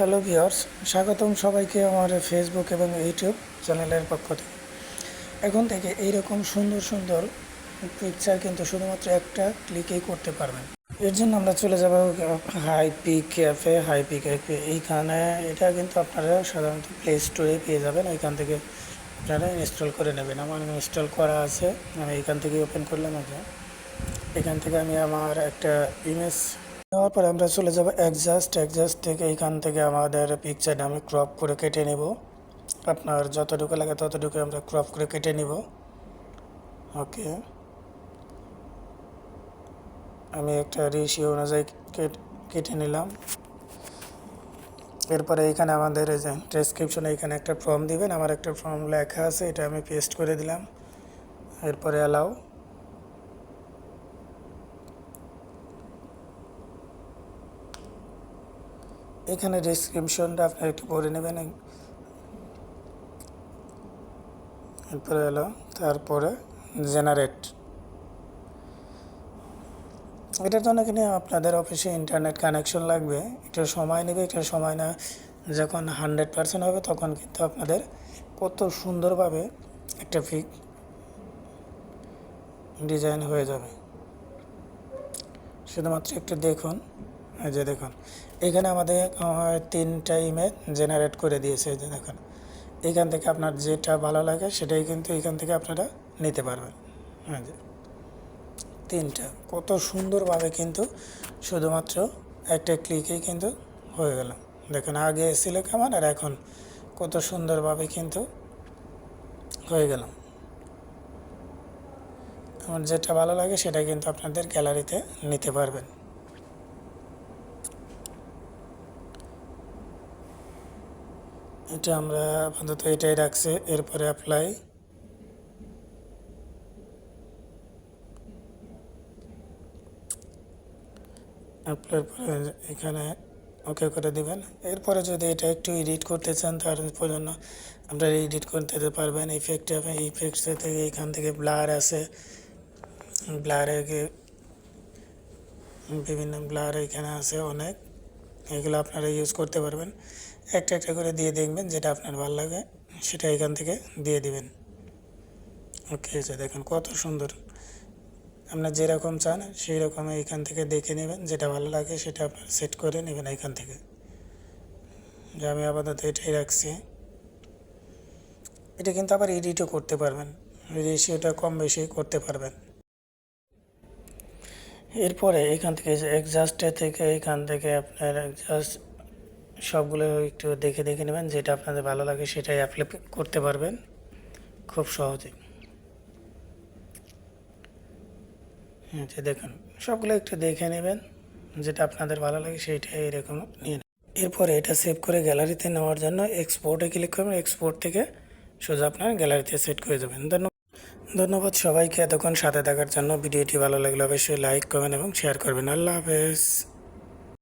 Hello viewers স্বাগতম সবাইকে আমার ফেসবুক এবং ইউটিউব চ্যানেলের পক্ষ থেকে। এখন থেকে এইরকম সুন্দর সুন্দর পিকচার কিন্তু শুধুমাত্র একটা ক্লিকেই করতে পারবেন। এর জন্য আমরা চলে যাব high peak cafe high peak cafe এইখানে এটা কিন্তু আপনারা সাধারণত প্লে স্টোরে পেয়ে যাবেন। ওইখান থেকে আপনারা ইনস্টল করে নেবেন। আমার ইনস্টল করা আছে। আমি এইখান থেকে ওপেন করলাম আগে। এখান থেকে আমি আমার একটা ইমেজ নেওয়ার পরে আমরা চলে যাব অ্যাডজাস্ট অ্যাডজাস্ট থেকে এইখান থেকে আমাদের পিকচারটা আমি ক্রপ করে কেটে নেব। আপনার যতটুকু লাগে ততটুকু আমরা ক্রপ করে কেটে নিব। ওকে আমি একটা রেশিও অনুযায়ী কেট- নিলাম। এরপরে এখানে আমাদের এই যে ডেসক্রিপশনে এখানে একটা ফর্ম দিবেন। আমার একটা ফর্ম লেখা আছে, এটা আমি পেস্ট করে দিলাম। এরপরে অ্যালাউ এখানে ডেসক্রিপশনটা আপনি একটু পড়ে নেবেন। এরপরে এলো, তারপরে জেনারেট এটার জন্য কিনে আপনাদের অফিসে ইন্টারনেট কানেকশন লাগবে। একটু সময় নেবে একটু সময় না। যখন হান্ড্রেড পার্সেন্ট হবে, তখন কিন্তু আপনাদের কত সুন্দরভাবে একটা ফিক ডিজাইন হয়ে যাবে। শুধুমাত্র একটু দেখুন। যে দেখুন, এখানে আমাদের তিনটা ইমেজ জেনারেট করে দিয়েছে যে দেখুন। এখান থেকে আপনার যেটা ভালো লাগে সেটাই কিন্তু এখান থেকে আপনারা নিতে পারবেন। হ্যাঁ যে তিনটা, কত সুন্দরভাবে কিন্তু শুধুমাত্র একটা ক্লিকেই কিন্তু হয়ে গেল। দেখুন, আগে ছিল কেমন আর এখন কত সুন্দরভাবে কিন্তু হয়ে গেল। আমার যেটা ভালো লাগে সেটা কিন্তু আপনাদের গ্যালারিতে নিতে পারবেন। এটা আমরা আপাতত এটাই রাখছি, এরপরে অ্যাপ্লাই অ্যাপ্লাই পরে এখানে ওকে করে দেবেন। এরপরে যদি এটা একটু এডিট করতে চান তার জন্য আপনারা এডিট করতে পারবেন। ইফেক্ট হবে ইফেক্টস থেকে এখান থেকে ব্লার আছে। ব্লারে বিভিন্ন ব্লার এখানে আছে অনেক। এগুলো আপনারা ইউজ করতে পারবেন। একটা একটা করে দিয়ে দেখবেন যেটা আপনার ভালো লাগে, সেটা এখান থেকে দিয়ে দিবেন। ওকে যে দেখুন কত সুন্দর। আপনার যেরকম চান সেই রকম এখান থেকে দেখে নেবেন, যেটা ভালো লাগে সেটা আপনার সেট করে নেবেন এখান থেকে। যে আমি আপাতত এটাই রাখছি। এটা কিন্তু আবার এডিটও করতে পারবেন। রেশিওটা কম বেশি করতে পারবেন। এরপরে এখান থেকে এক্সাস্টে থেকে এখান থেকে আপনার জাস্ট সবগুলো একটু দেখে দেখে নেবেন, যেটা আপনাদের ভালো লাগে সেটাই অ্যাপ্লাই করতে পারবেন, খুব সহজে। যে দেখুন, সবগুলো একটু দেখে নেবেন, যেটা আপনাদের ভালো লাগে সেইটাই এরকম নিয়ে এরপরে এটা সেভ করে গ্যালারিতে নেওয়ার জন্য এক্সপোর্টে ক্লিক করবেন এক্সপোর্ট থেকে সোজা আপনার গ্যালারিতে সেট করে দেবেন। ধন্যবাদ। ধন্যবাদ সবাইকে এতক্ষণ সাথে থাকার জন্য। ভিডিওটি ভালো লাগলে অবশ্যই লাইক করবেন এবং শেয়ার করবেন। আল্লাহ হাফেজ।